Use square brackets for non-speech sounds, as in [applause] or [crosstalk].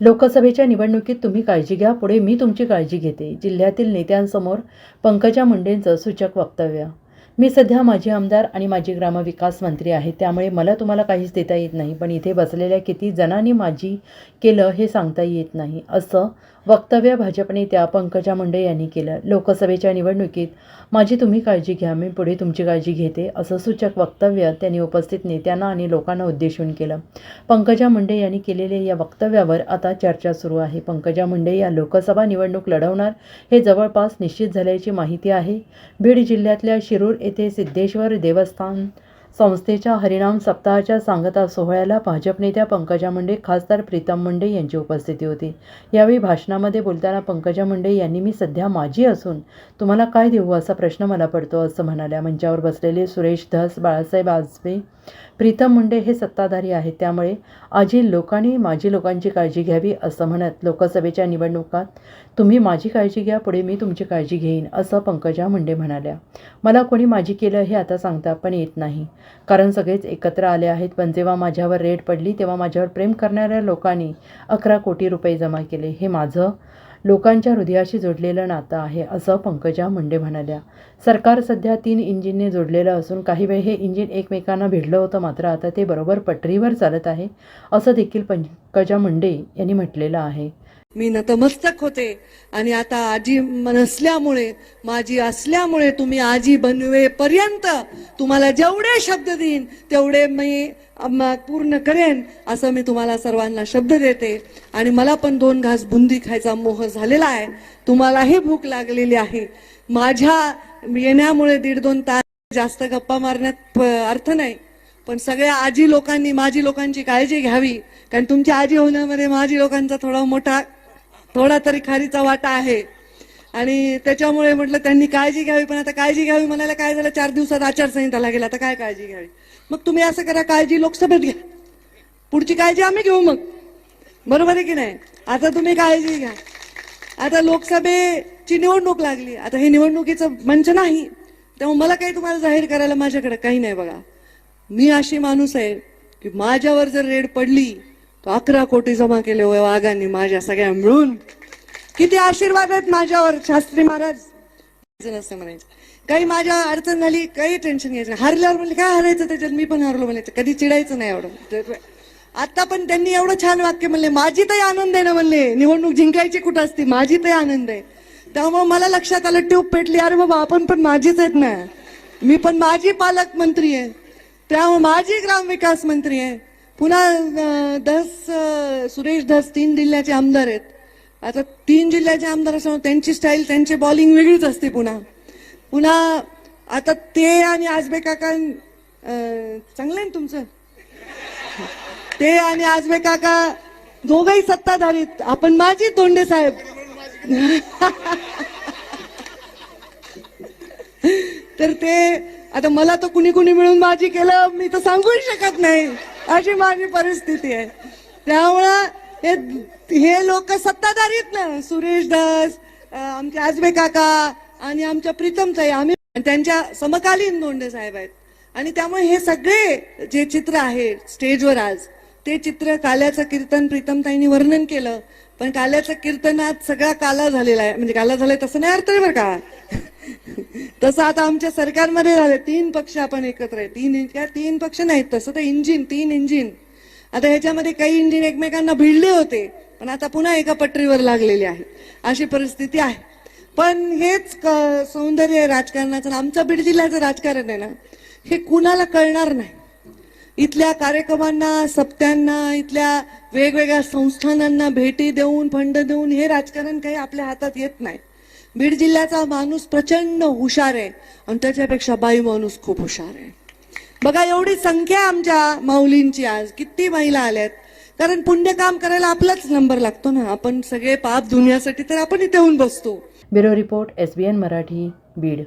लोकसभेच्या निवडणुकीत तुम्ही काळजी घ्या पुढे मी तुमची काळजी घेते. जिल्ह्यातील नेत्यांसमोर पंकजा मुंडेंचं सूचक वक्तव्य. मी सध्या माजी आमदार आणि माजी ग्रामविकास मंत्री आहे त्यामुळे मला तुम्हाला काहीच देता येत नाही पण इथे बसलेल्या किती जणांनी माझी केलं हे सांगता येत नाही असं वक्तव्य भाजप नेत्या पंकजा मुंडे यांनी केलं. लोकसभेच्या निवडणुकीत माझी तुम्ही काळजी घ्या मी पुढे तुमची काळजी घेते असं सूचक वक्तव्य त्यांनी उपस्थित नेत्यांना आणि लोकांना उद्देशून केलं. पंकजा मुंडे यांनी केलेल्या या वक्तव्यावर आता चर्चा सुरू आहे. पंकजा मुंडे या लोकसभा निवडणूक लढवणार हे जवळपास निश्चित झाल्याची माहिती आहे. बीड जिल्ह्यातल्या शिरूर येथे सिद्धेश्वर देवस्थान संस्थेच्या हरिनाम सप्ताहाच्या सांगता सोहळ्याला भाजप नेत्या पंकजा मुंडे खासदार प्रीतम मुंडे यांची उपस्थिती होती. यावेळी भाषणामध्ये बोलताना पंकजा मुंडे यांनी मी सध्या माझी असून तुम्हाला काय देऊ असा प्रश्न मला पडतो असं म्हणाल्या. मंचावर बसलेले सुरेश धस बाळासाहेब आजबे प्रीतम मुंडे हे सत्ताधारी आहेत. त्यामुळे आजी लोकांनी माझी लोकांची काळजी घ्यावी असं म्हणत लोकसभेच्या निवडणुकात तुम्ही माझी काळजी घ्या पुढे मी तुमची काळजी घेईन असं पंकजा मुंडे म्हणाल्या. मला कोणी माझी केलं हे आता सांगता पण येत नाही. कारण सगळेच एकत्र आले आहेत पण जेव्हा माझ्यावर रेड पडली तेव्हा माझ्यावर प्रेम करणाऱ्या लोकांनी अकरा कोटी रुपये जमा केले. हे माझं लोकांच्या हृदयाशी जोडलेलं नातं आहे असं पंकजा मुंडे म्हणाल्या. सरकार सध्या तीन इंजिनने जोडलेलं असून काही वेळ हे इंजिन एकमेकांना भिडलं होतं मात्र आता ते बरोबर पटरीवर चालत आहे असं देखील पंकजा मुंडे यांनी म्हटलेलं आहे. मी नतमस्तक होते. आणि आता आजी नसल्यामुळे माझी असल्यामुळे तुम्ही आजी बनवेपर्यंत तुम्हाला जेवढे शब्द देईन तेवढे मी पूर्ण करेन असं मी तुम्हाला सर्वांना शब्द देते. आणि मला पण दोन घास बुंदी खायचा मोह झालेला आहे. तुम्हालाही भूक लागलेली आहे. माझ्या येण्यामुळे दीड दोन तास जास्त गप्पा मारण्यात अर्थ नाही. पण सगळ्या आजी लोकांनी माझी लोकांची काळजी घ्यावी. कारण तुमची आजी होण्यामध्ये माझी लोकांचा थोडा मोठा थोडा तरी खारीचा वाटा आहे. आणि त्याच्यामुळे म्हटलं त्यांनी काळजी घ्यावी पण आता काळजी घ्यावी म्हणायला काय झालं? चार दिवसात आचारसंहिता लागेल आता काय काळजी घ्यावी? मग तुम्ही असं करा काळजी लोकसभेत घ्या. पुढची काळजी आम्ही घेऊ मग. बरोबर आहे की नाही? आता तुम्ही काळजी घ्या. आता लोकसभेची निवडणूक लागली. आता हे निवडणुकीचं मंच नाही. त्यामुळे मला काही तुम्हाला जाहीर करायला माझ्याकडे काही नाही बघा. मी अशी माणूस आहे की माझ्यावर जर रेड पडली तो अकरा कोटी जमा केले होय वाघांनी माझ्या सगळ्या मिळून. किती आशीर्वाद आहेत माझ्यावर शास्त्री महाराज? असं म्हणायचं. काही माझ्या अडचण झाली काही टेन्शन घ्यायचं हरल्यावर हारल्यावर म्हणले काय हारायचं त्याच्यात? मी पण हरलो म्हणायचं. कधी चिडायचं नाही एवढं. आता पण त्यांनी एवढं छान वाक्य म्हणले माझी तरी आनंद आहे ना म्हणले. निवडणूक जिंकायची कुठं असते? माझी तर आनंद आहे. त्यामुळे मला लक्षात आलं ट्यूब पेटली. अरे बाबा आपण पण माझीच आहेत ना. मी पण माझी पालकमंत्री आहे. त्यामुळे माझी ग्रामविकास मंत्री आहे. पुन्हा दस सुरेश दस तीन जिल्ह्याचे आमदार आहेत. आता तीन जिल्ह्याचे आमदार असल्यामुळे त्यांची स्टाईल त्यांची बॉलिंग वेगळीच असते पुन्हा. पुन्हा आता ते आणि आजबे काका चांगलं आहे ना तुमचं? ते आणि आजबे काका दोघही सत्ताधारीत आपण माझी तोंडे साहेब. तर ते आता मला तर कुणी कुणी मिळून माझी केलं मी तर सांगूही शकत नाही. अशी माझी परिस्थिती आहे. त्यामुळं हे हे लोक सत्ताधारीत ना. सुरेश दास आमचे आजबे काका आणि आमच्या प्रीतमताई आम्ही त्यांच्या समकालीन दोंडे साहेब आहेत. आणि त्यामुळे हे सगळे जे चित्र आहे स्टेजवर आज ते चित्र काल्याचं कीर्तन प्रीतमताईंनी वर्णन केलं. पण काल्याचं कीर्तनात सगळा काला झालेला आहे. म्हणजे काला झालाय तसं नाही अर्थ आहे बरं का. [laughs] तसं आता आमच्या सरकारमध्ये झालं तीन पक्ष आपण एकत्र आहे. तीन काय तीन पक्ष नाहीत तसं तर इंजिन तीन इंजिन. आता ह्याच्यामध्ये काही इंजिन एकमेकांना भिडले होते पण आता पुन्हा एका पटरीवर लागलेले आहे. अशी परिस्थिती आहे. पण हेच सौंदर्य आहे राजकारणाचं आमचं बीड जिल्ह्याचं राजकारण आहे ना हे कुणाला कळणार नाही. इथल्या कार्यक्रमांना सप्त्यांना इथल्या वेगवेगळ्या संस्थानांना भेटी देऊन फंड देऊन हे राजकारण काही आपल्या हातात येत नाही. बीड जिल्ह्याचा माणूस प्रचंड हुशार आहे आणि त्याच्यापेक्षा बाई माणूस खूप हुशार आहे. बघा एवढी संख्या आमच्या माऊलींची आज. किती महिला आल्यात. कारण पुण्य काम करायला आपलाच नंबर लागतो ना. आपण सगळे पाप धुण्यासाठी तर आपण इथे येऊन बसतो. Bureau report S B N Marathi Beed.